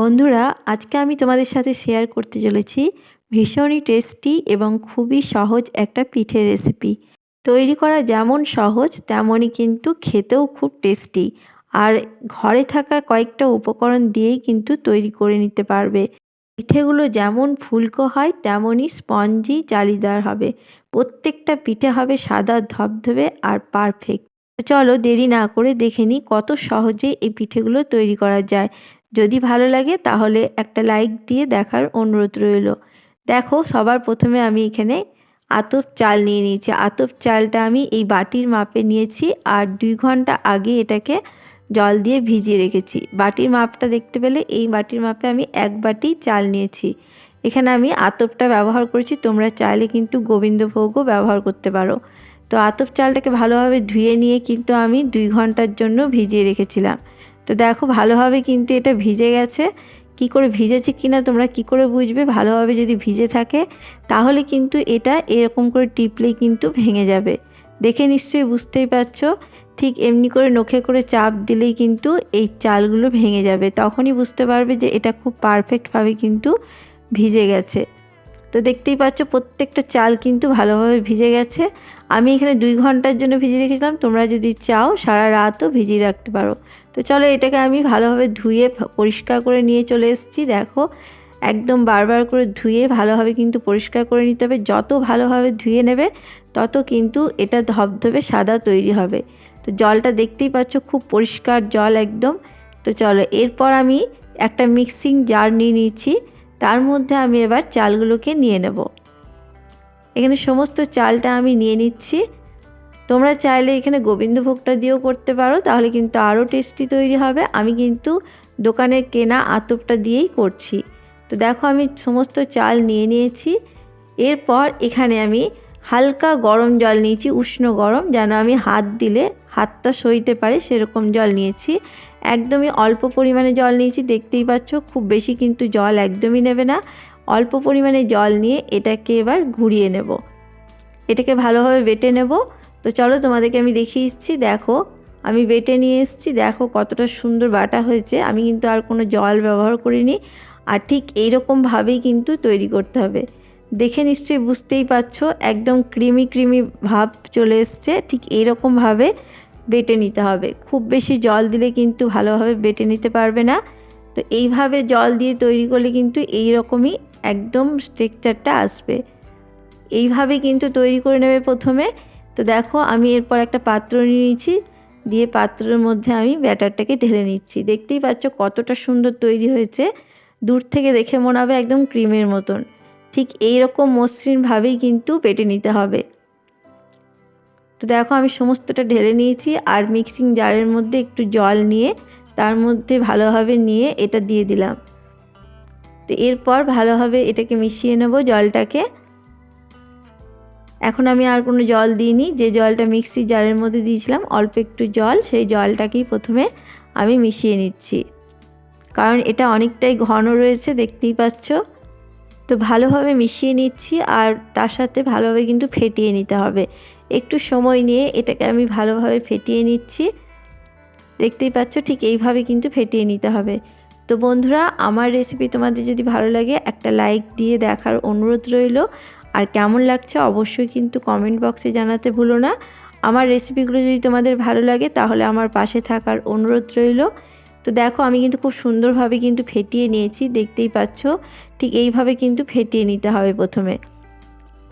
বন্ধুরা, আজকে আমি তোমাদের সাথে শেয়ার করতে চলেছি ভীষণই টেস্টি এবং খুবই সহজ একটা পিঠে রেসিপি তৈরি করা যেমন সহজ, তেমনই কিন্তু খেতেও খুব টেস্টি আর ঘরে থাকা কয়েকটা উপকরণ দিয়েই কিন্তু তৈরি করে নিতে পারবে। পিঠেগুলো যেমন ফুলকো হয়, তেমনই স্পঞ্জি জালিদার হবে। প্রত্যেকটা পিঠে হবে সাদা, ধবধবে আর পারফেক্ট চলো দেরি না করে দেখে নিই কত সহজে এই পিঠেগুলো তৈরি করা যায়। যদি ভালো লাগে তাহলে একটা লাইক দিয়ে দেখার অনুরোধ রইল। দেখো সবার প্রথমে আমি এখানে আতপ চাল নিয়ে নিয়েছি। আতপ চালটা আমি এই বাটির মাপে নিয়েছি আর দুই ঘণ্টা আগে এটাকে জল দিয়ে ভিজিয়ে রেখেছি। বাটির মাপটা দেখতে পেলে এই বাটির মাপে আমি এক বাটি চাল নিয়েছি। এখানে আমি আতপটা ব্যবহার করেছি। তোমরা চাইলে কিন্তু গোবিন্দভোগও ব্যবহার করতে পারো। তো আতপ চালটাকে ভালোভাবে ধুয়ে নিয়ে কিন্তু আমি দুই ঘণ্টার জন্য ভিজিয়ে রেখেছিলাম। তো দেখো ভালোভাবে কিন্তু এটা ভিজে গেছে। কি করে ভিজেছে কি না তোমরা কি করে বুঝবে? ভালোভাবে যদি ভিজে থাকে, তাহলে কিন্তু এটা এরকম করে টিপলেই কিন্তু ভেঙে যাবে। দেখে নিশ্চয়ই বুঝতেই পারছ? ঠিক এমনি করে নখে করে চাপ দিলেই কিন্তু এই চালগুলো ভেঙে যাবে। তখনই বুঝতে পারবে যে এটা খুব পারফেক্টভাবে কিন্তু ভিজে গেছে। তো দেখতেই পাচ্ছ প্রত্যেকটা চাল কিন্তু ভালোভাবে ভিজে গেছে। আমি এখানে দুই ঘণ্টার জন্য ভিজিয়ে রেখেছিলাম, তোমরা যদি চাও সারা রাতও ভিজিয়ে রাখতে পারো। তো চলো এটাকে আমি ভালোভাবে ধুয়ে পরিষ্কার করে নিয়ে চলে এসেছি। দেখো, একদম বারবার করে ধুয়ে ভালোভাবে কিন্তু পরিষ্কার করে নিতে হবে। যত ভালোভাবে ধুয়ে নেবে, তত কিন্তু এটা ধবধবে, সাদা তৈরি হবে। তো জলটা দেখতেই পাচ্ছ খুব পরিষ্কার জল একদম। তো চলো, এরপর আমি একটা মিক্সিং জার নিয়ে নিয়েছি। তার মধ্যে আমি এবার চালগুলোকে নিয়ে নেব। এখানে সমস্ত চালটা আমি নিয়ে নিচ্ছি। তোমরা চাইলে এখানে গোবিন্দভোগটা দিয়েও করতে পারো, তাহলে কিন্তু আরও টেস্টি তৈরি হবে। আমি কিন্তু দোকানের কেনা আতপটা দিয়েই করছি। তো দেখো আমি সমস্ত চাল নিয়ে নিয়েছি। এরপর এখানে আমি হালকা গরম জল নিয়েছি, উষ্ণ গরম, যেন আমি হাত দিলে হাতটা সইতে পারে, সেরকম জল নিয়েছি। একদমই অল্প পরিমাণে জল নিয়েছি, দেখতেই পাচ্ছ, খুব বেশি কিন্তু জল একদমই নেবে না। অল্প পরিমাণে জল নিয়ে এটাকে এবার ঘুরিয়ে নেব। এটাকে ভালোভাবে বেটে নেব। তো চলো তোমাদেরকে আমি দেখিয়ে এসছি, দেখো, আমি বেটে নিয়ে এসেছি, দেখো কতটা সুন্দর বাটা হয়েছে। আমি কিন্তু আর কোনো জল ব্যবহার করিনি। আর ঠিক এইরকমভাবেই কিন্তু তৈরি করতে হবে। দেখে নিশ্চয়ই বুঝতেই পারছ, একদম ক্রিমি ক্রিমি ভাব চলে এসছে। ঠিক এইরকমভাবে বেটে নিতে হবে। খুব বেশি জল দিলে কিন্তু ভালোভাবে বেটে নিতে পারবে না। তো এইভাবে জল দিয়ে তৈরি করলে কিন্তু এই রকমই একদম স্ট্রেকচারটা আসবে। এইভাবে কিন্তু তৈরি করে নেবে প্রথমে। তো দেখো আমি এরপর একটা পাত্র নিয়ে নিয়েছি। দিয়ে পাত্রের মধ্যে আমি ব্যাটারটাকে ঢেলে নিচ্ছি। দেখতেই পাচ্ছ কতটা সুন্দর তৈরি হয়েছে। দূর থেকে দেখে মনে হবে একদম ক্রিমের মতন। ঠিক এই রকম মসৃণভাবেই কিন্তু পেটে নিতে হবে। তো দেখো আমি সমস্তটা ঢেলে নিয়েছি আর মিক্সিং জারের মধ্যে একটু জল নিয়ে তার মধ্যে ভালোভাবে নিয়ে এটা দিয়ে দিলাম। তো এরপর ভালোভাবে এটাকে মিশিয়ে নেব জলটাকে। এখন আমি আর কোনো জল দিইনি, যে জলটা মিক্সি জারের মধ্যে দিয়েছিলাম, অল্প একটু জল, সেই জলটাকেই প্রথমে আমি মিশিয়ে নিচ্ছি। কারণ এটা অনেকটাই ঘন রয়েছে, দেখতেই পাচ্ছ। তো ভালোভাবে মিশিয়ে নিচ্ছি আর তার সাথে ভালোভাবে কিন্তু ফেটিয়ে নিতে হবে। একটু সময় নিয়ে এটাকে আমি ভালোভাবে ফেটিয়ে নিচ্ছি। দেখতেই পাচ্ছ ঠিক এইভাবে কিন্তু ফেটিয়ে নিতে হবে। তো বন্ধুরা, আমার রেসিপি তোমাদের যদি ভালো লাগে, একটা লাইক দিয়ে দেখার অনুরোধ রইল। আর কেমন লাগছে অবশ্যই কিন্তু কমেন্ট বক্সে জানাতে ভুলো না। আমার রেসিপিগুলো যদি তোমাদের ভালো লাগে, তাহলে আমার পাশে থাকার অনুরোধ রইল। তো দেখো, আমি কিন্তু খুব সুন্দরভাবে কিন্তু ফেটিয়ে নিয়েছি, দেখতেই পাচ্ছ। ঠিক এইভাবে কিন্তু ফেটিয়ে নিতে হবে প্রথমে।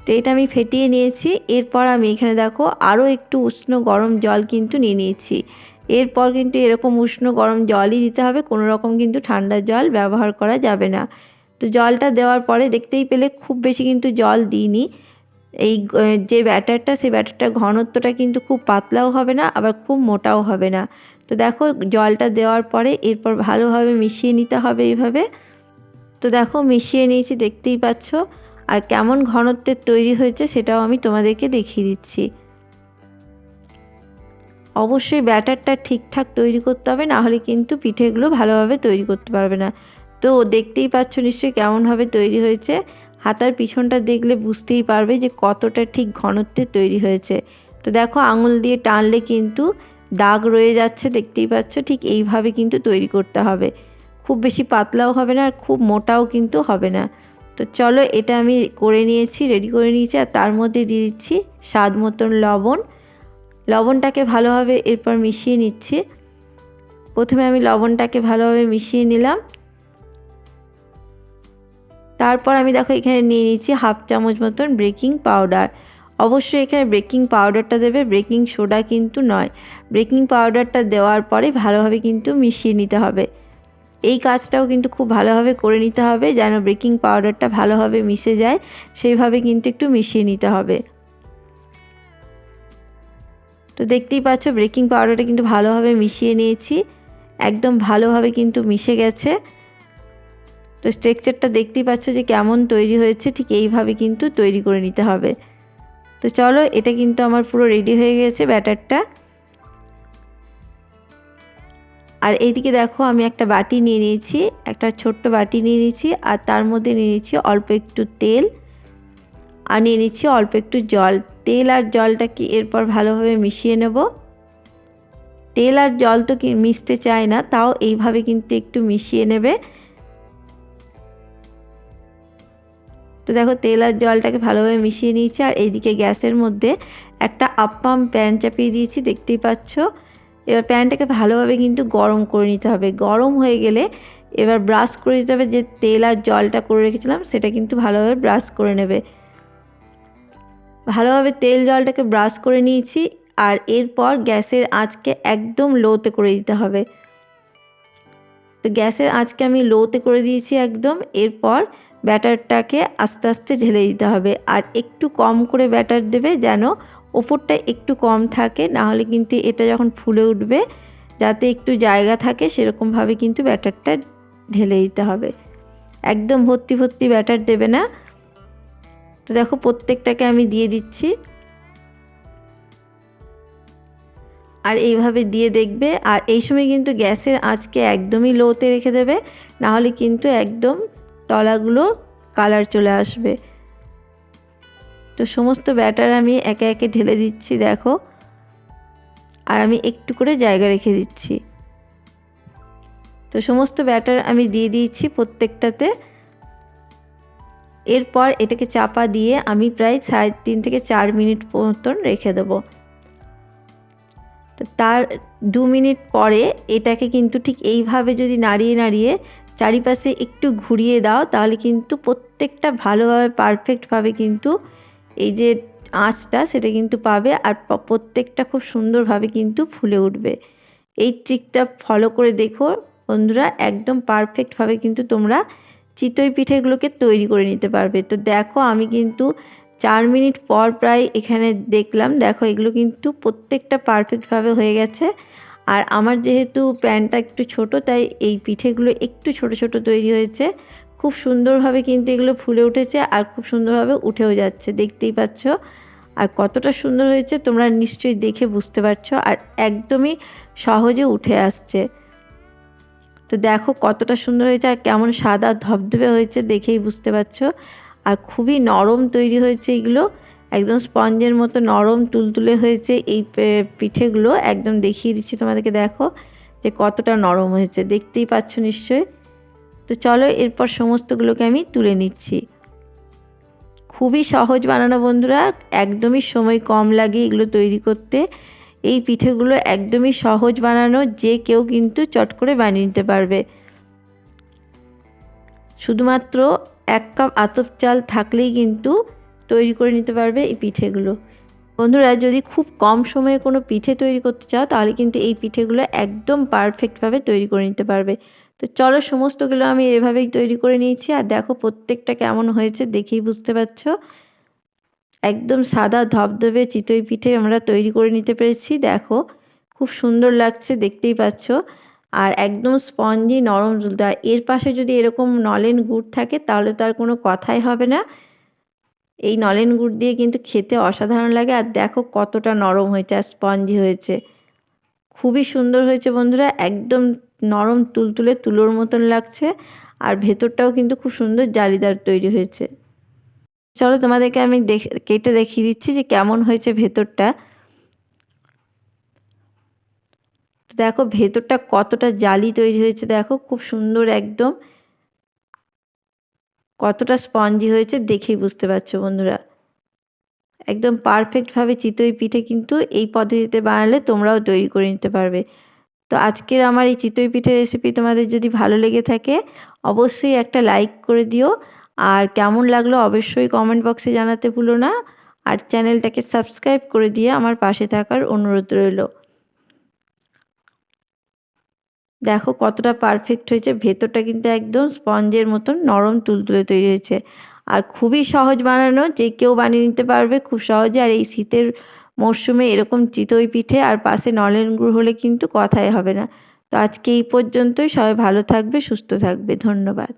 তো এটা আমি ফেটিয়ে নিয়েছি। এরপর আমি এখানে দেখো আরও একটু উষ্ণ গরম জল কিন্তু নিয়ে নিয়েছি। এরপর কিন্তু এরকম উষ্ণ গরম জলই দিতে হবে, কোনো রকম কিন্তু ঠান্ডা জল ব্যবহার করা যাবে না। তো জলটা দেওয়ার পরে দেখতেই পেলে খুব বেশি কিন্তু জল দিইনি। এই যে ব্যাটারটা, সেই ব্যাটারটার ঘনত্বটা কিন্তু খুব পাতলাও হবে না, আবার খুব মোটাও হবে না। তো দেখো জলটা দেওয়ার পরে এরপর ভালোভাবে মিশিয়ে নিতে হবে এইভাবে। তো দেখো মিশিয়ে নিয়েছি, দেখতেই পাচ্ছ। আর কেমন ঘনত্বের তৈরি হয়েছে সেটাও আমি তোমাদেরকে দেখিয়ে দিচ্ছি। অবশ্যই ব্যাটারটা ঠিকঠাক তৈরি করতে হবে, না হলে কিন্তু পিঠেগুলো ভালোভাবে তৈরি করতে পারবে না। তো দেখতেই পাচ্ছ নিশ্চয়ই কেমনভাবে তৈরি হয়েছে। হাতার পিছনটা দেখলে বুঝতেই পারবে যে কতটা ঠিক ঘনত্বের তৈরি হয়েছে। তো দেখো আঙুল দিয়ে টানলে কিন্তু দাগ রয়ে যাচ্ছে, দেখতেই পাচ্ছ ঠিক এইভাবে কিন্তু তৈরি করতে হবে। খুব বেশি পাতলাও হবে না আর খুব মোটাও কিন্তু হবে না। তো চলো এটা আমি করে নিয়েছি রেডি করে নিয়েছি, আর তার মধ্যে দিয়ে দিচ্ছি স্বাদ মতন লবণ। লবণটাকে ভালোভাবে এরপর মিশিয়ে নিচ্ছি। প্রথমে আমি লবণটাকে ভালোভাবে মিশিয়ে নিলাম। তারপর আমি দেখো এখানে নিয়ে নিচ্ছি হাফ চামচ মতন বেকিং পাউডার। অবশ্যই এখানে বেকিং পাউডারটা দেবে, বেকিং সোডা কিন্তু নয়। বেকিং পাউডারটা দেওয়ার পরে ভালোভাবে কিন্তু মিশিয়ে নিতে হবে। এই কাজটাও কিন্তু খুব ভালোভাবে করে নিতে হবে যেন বেকিং পাউডারটা ভালোভাবে মিশে যায়, সেইভাবে কিন্তু একটু মিশিয়ে নিতে হবে। তো দেখতেই পাচ্ছ বেকিং পাউডারটা কিন্তু ভালোভাবে মিশিয়ে নিয়েছি, একদম ভালোভাবে কিন্তু মিশে গেছে। তো স্ট্রেকচারটা দেখতেই পাচ্ছ যে কেমন তৈরি হয়েছে, ঠিক এইভাবে কিন্তু তৈরি করে নিতে হবে। তো চলো, এটা কিন্তু আমার পুরো রেডি হয়ে গেছে ব্যাটারটা। আর এইদিকে দেখো আমি একটা বাটি নিয়ে নিয়েছি, একটা ছোট্ট বাটি নিয়ে নিয়েছি, আর তার মধ্যে নিয়ে নিয়েছি অল্প একটু তেল, আর নিয়ে নিচ্ছি অল্প একটু জল। তেল আর জলটা জলটাকে এরপর ভালোভাবে মিশিয়ে নেব? তেল আর জল তো কি মিশতে চায় না, তাও এইভাবে কিন্তু একটু মিশিয়ে নেবে। তো দেখো তেল আর জলটাকে ভালোভাবে মিশিয়ে নিয়েছি, আর এইদিকে গ্যাসের মধ্যে একটা আপ্পাম প্যান চাপিয়ে দিয়েছি, দেখতেই পাচ্ছ? এবার প্যানটাকে ভালোভাবে কিন্তু গরম করে নিতে হবে। গরম হয়ে গেলে এবার ব্রাশ করে দিতে হবে যে তেল আর জলটা করে রেখেছিলাম, সেটা কিন্তু ভালোভাবে ব্রাশ করে নেবে। ভালোভাবে তেল জলটাকে ব্রাশ করে নিয়েছি আর এরপর গ্যাসের আঁচকে একদম লোতে করে দিতে হবে। তো গ্যাসের আঁচকে আমি লোতে করে দিয়েছি একদম, এরপর ব্যাটারটাকে আস্তে আস্তে ঢেলে দিতে হবে। আর একটু কম করে ব্যাটার দেবে যেন ওপরটা একটু কম থাকে, নাহলে কিন্তু এটা যখন ফুলে উঠবে, যাতে একটু জায়গা থাকে, সেরকমভাবে কিন্তু ব্যাটারটা ঢেলে দিতে হবে। একদম ভর্তি ভর্তি ব্যাটার দেবে না। তো দেখো প্রত্যেকটাকে আমি দিয়ে দিচ্ছি। আর এইভাবে দিয়ে দেখবে, আর এই সময় কিন্তু গ্যাসের আঁচকে একদমই লোতে রেখে দেবে, নাহলে কিন্তু একদম তলাগুলো কালার চলে আসবে। তো সমস্ত ব্যাটার আমি একে একে ঢেলে দিচ্ছি, দেখো। আর আমি একটু করে জায়গা রেখে দিচ্ছি। তো সমস্ত ব্যাটার আমি দিয়ে দিয়েছি প্রত্যেকটাতে। এরপর এটাকে চাপা দিয়ে আমি প্রায় সাড়ে তিন থেকে চার মিনিট মতন রেখে দেবো। তো তার দু মিনিট পরে এটাকে কিন্তু ঠিক এইভাবে যদি নাড়িয়ে নাড়িয়ে চারিপাশে একটু ঘুরিয়ে দাও, তাহলে কিন্তু প্রত্যেকটা ভালোভাবে পারফেক্টভাবে কিন্তু এই যে আঁচটা সেটা কিন্তু পাবে আর প্রত্যেকটা খুব সুন্দরভাবে কিন্তু ফুলে উঠবে। এই ট্রিকটা ফলো করে দেখো বন্ধুরা, একদম পারফেক্টভাবে কিন্তু তোমরা চিতই পিঠেগুলোকে তৈরি করে নিতে পারবে। তো দেখো আমি কিন্তু চার মিনিট পর প্রায় এখানে দেখলাম, দেখো এগুলো কিন্তু প্রত্যেকটা পারফেক্টভাবে হয়ে গেছে। আর আমার যেহেতু প্যানটা একটু ছোট, তাই এই পিঠেগুলো একটু ছোট ছোট তৈরি হয়েছে। খুব সুন্দরভাবে কিন্তু এগুলো ফুলে উঠেছে আর খুব সুন্দরভাবে উঠেও যাচ্ছে, দেখতেই পাচ্ছ। আর কতটা সুন্দর হয়েছে তোমরা নিশ্চয়ই দেখে বুঝতে পারছ আর একদমই সহজে উঠে আসছে। তো দেখো কতটা সুন্দর হয়েছে আর কেমন সাদা ধবধবে হয়েছে দেখেই বুঝতে পারছ। আর খুবই নরম তৈরি হয়েছে এগুলো, একদম স্পঞ্জের মতো নরম তুলতুলে হয়েছে এই পিঠেগুলো। একদম দেখিয়ে দিচ্ছি তোমাদেরকে, দেখো যে কতটা নরম হয়েছে, দেখতেই পাচ্ছ নিশ্চয়ই। তো চলো এরপর সমস্তগুলোকে আমি তুলে নিচ্ছি। খুবই সহজ বানানো বন্ধুরা, একদমই সময় কম লাগে এগুলো তৈরি করতে। এই পিঠেগুলো একদমই সহজ বানানো, যে কেউ কিন্তু চট করে বানিয়ে নিতে পারবে। শুধুমাত্র এক কাপ আতপ চাল থাকলেই কিন্তু তৈরি করে নিতে পারবে এই পিঠেগুলো। বন্ধুরা, যদি খুব কম সময়ে কোনো পিঠে তৈরি করতে চাও, তাহলে কিন্তু এই পিঠেগুলো একদম পারফেক্টভাবে তৈরি করে নিতে পারবে। তো চলো সমস্তগুলো আমি এভাবেই তৈরি করে নিয়েছি আর দেখো প্রত্যেকটা কেমন হয়েছে, দেখেই বুঝতে পারছ। একদম সাদা ধবধবে চিতই পিঠে আমরা তৈরি করে নিতে পেরেছি, দেখো। খুব সুন্দর লাগছে, দেখতেই পাচ্ছ। আর একদম স্পঞ্জি নরম দুলতে আর এর পাশে যদি এরকম নলেন গুড় থাকে তাহলে তার কোনো কথাই হবে না। এই নলেন গুড় দিয়ে কিন্তু খেতে অসাধারণ লাগে, আর দেখো কতটা নরম হয়েছে আর স্পঞ্জি হয়েছে। খুবই সুন্দর হয়েছে বন্ধুরা, একদম নরম তুলতুলে তুলোর মতন লাগছে আর ভেতরটাও কিন্তু খুব সুন্দর জালিদার তৈরি হয়েছে। চলো তোমাদেরকে আমি কেটে দেখিয়ে দিচ্ছি যে কেমন হয়েছে ভেতরটা। তো দেখো ভেতরটা কতটা জালি তৈরি হয়েছে, দেখো খুব সুন্দর একদম। কতটা স্পঞ্জি হয়েছে দেখেই বুঝতে পারছ বন্ধুরা। একদম পারফেক্টভাবে চিতই পিঠে কিন্তু এই পদ্ধতিতে বানালে তোমরাও তৈরি করে নিতে পারবে। তো আজকের আমার এই চিতই পিঠে রেসিপি তোমাদের যদি ভালো লেগে থাকে, অবশ্যই একটা লাইক করে দিও। আর কেমন লাগল অবশ্যই কমেন্ট বক্সে জানাতে ভুলো না। আর চ্যানেলটাকে সাবস্ক্রাইব করে দিয়ে আমার পাশে থাকার অনুরোধ রইল। দেখো কতটা পারফেক্ট হয়েছে, ভেতরটা কিন্তু একদম স্পঞ্জের মতন নরম তুলতুলে তৈরি হয়েছে। আর খুবই সহজ বানানো, যে কেউ বানিয়ে নিতে পারবে খুব সহজে। আর এই শীতের মরশুমে এরকম চিতই পিঠে আর পাশে নলেন গুড় হলে কিন্তু কথাই হবে না। তো আজকে এই পর্যন্তই। সবাই ভালো থাকবে, সুস্থ থাকবে। ধন্যবাদ।